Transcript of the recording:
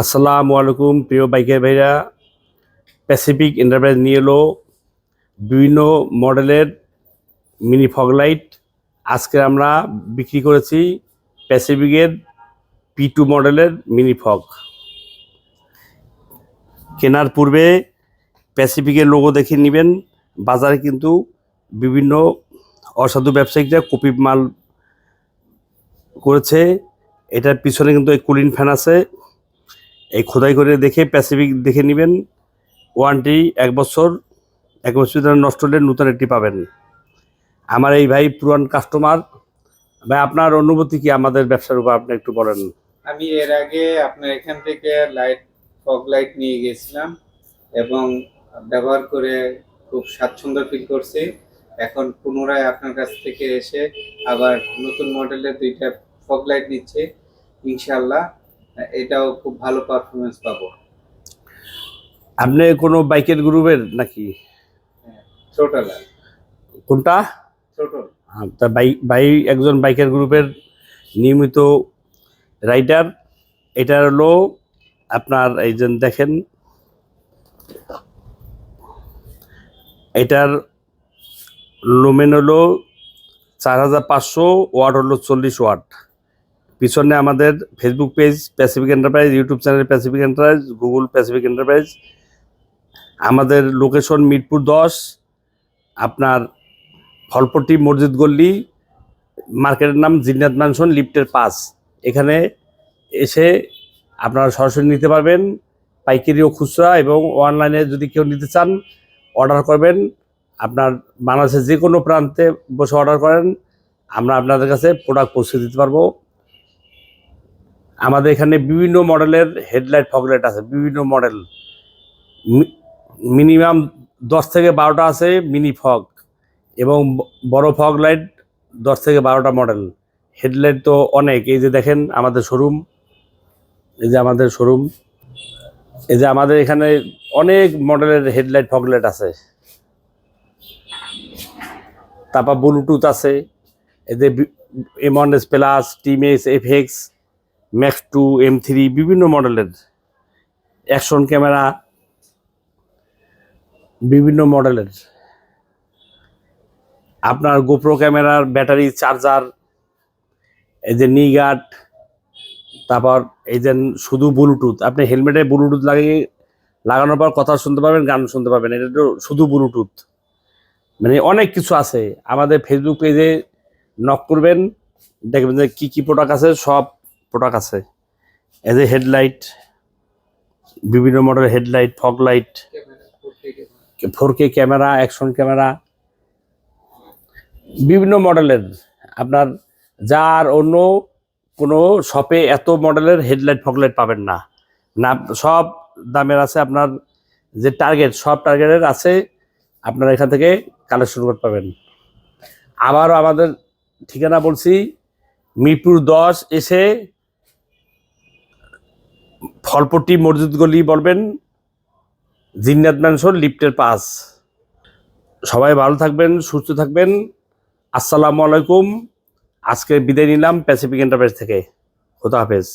আসসালামু আলাইকুম, প্রিয় বাইকের ভাইরা। প্যাসিফিক এন্টারপ্রাইজ নিয়ে এলো বিভিন্ন মডেলের মিনি ফগলাইট আজকে আমরা বিক্রি করেছি প্যাসিফিকের পি টু মডেলের মিনি ফগ কেনার পূর্বে প্যাসিফিকের লোগো দেখে নেবেন। বাজারে কিন্তু বিভিন্ন অসাধু ব্যবসায়িকরা কপি মাল করেছে। এটার পিছনে কিন্তু এই কুলিং ফ্যান আছে। এই খোদাই করে দেখে প্যাসিফিক দেখে নেবেন। ওয়ারেন্টি এক বছর এক বছর নষ্ট হলে নতুন একটি পাবেন। আমার এই ভাই পুরান কাস্টমার ভাই, আপনার অনুভূতি কি আমাদের ব্যবসার উপর আপনি একটু বলেন। আমি এর আগে আপনার এখান থেকে লাইট ফগ লাইট নিয়ে গেছিলাম এবং ব্যবহার করে খুব স্বাচ্ছন্দ্য ফিল করছি। এখন পুনরায় আপনার কাছ থেকে এসে আবার নতুন মডেলের দুইটা ফগ লাইট নিচ্ছে। ইনশাল্লাহ এটাও খুব ভালো পারফরমেন্স পাবো। আপনি কোনো বাইকের গ্রুপের নাকি? ছোটল। কোনটা? ছোটল আহ, তা ভাই একজন বাইকের গ্রুপের নিয়মিত রাইডার এটা হলো আপনার এই যে দেখেন এটার লোমেন হলো চার হাজার পাঁচশো ওয়াট হলো চল্লিশ ওয়াট পিছনে আমাদের Facebook page Pacific enterprise YouTube channel Pacific enterprise Google Pacific enterprise আমাদের লোকেশন মিরপুর দশ, আপনার ফলপট্টি মসজিদ গল্লি মার্কেটের নাম জিন্নাত ম্যানশন লিফটের পাস এখানে এসে আপনারা সরাসরি নিতে পারবেন পাইকারি ও খুচরা এবং অনলাইনে যদি কেউ নিতে চান অর্ডার করবেন। আপনার বাংলাদেশের যে কোনো প্রান্তে বসে অর্ডার করেন, আমরা আপনাদের কাছে প্রোডাক্ট পৌঁছে দিতে পারব। আমাদের এখানে বিভিন্ন মডেলের হেডলাইট ফগলাইট আছে, বিভিন্ন মডেল। মিনিমাম দশ থেকে বারোটা আছে মিনি ফগ এবং বড় ফগ লাইট দশ থেকে বারোটা মডেল। হেডলাইট তো অনেক, এই যে দেখেন আমাদের শোরুম, এই যে আমাদের শোরুম, এই যে আমাদের এখানে অনেক মডেলের হেডলাইট ফগলাইট আছে। তারপর ব্লুটুথ আছে, এই যে M plus, team S, F X max two M three বিভিন্ন মডেলের অ্যাকশন ক্যামেরা বিভিন্ন মডেলের আপনার গোপ্রো ক্যামেরার ব্যাটারি চার্জার এই যে নি গার্ড তারপর এই যে শুধু ব্লুটুথ আপনি হেলমেটে ব্লুটুথ লাগিয়ে, লাগানোর পর কথা শুনতে পাবেন, গান শুনতে পাবেন, এটা তো শুধু ব্লুটুথ মানে অনেক কিছু আছে। আমাদের ফেসবুক পেজে নক করবেন, দেখবেন যে কী কী প্রোডাক্ট আছে, সব প্রোডাক্ট আছে। এই এ হেডলাইট বিভিন্ন মডেলের headlight fog light four K camera action camera বিভিন্ন মডেলের আপনার যার অন্য কোনো শপে এত মডেলের হেডলাইট ফগলাইট পাবেন না। না, সব দামের আছে আপনার যে টার্গেট সব টার্গেটের আছে, আপনারা এখান থেকে কালেকশন করতে পাবেন। আবারও আমাদের ঠিকানা বলছি, মিরপুর দশ, এসে ফলপট্টি মসজিদ গলি বলবেন। জিন্নাত ম্যানসন, লিফটের পাস। সবাই ভালো থাকবেন, সুস্থ থাকবেন। আসসালামু আলাইকুম। আজকে বিদায় নিলাম প্যাসিফিক এন্টারপ্রাইজ থেকে। খোদা হাফেজ।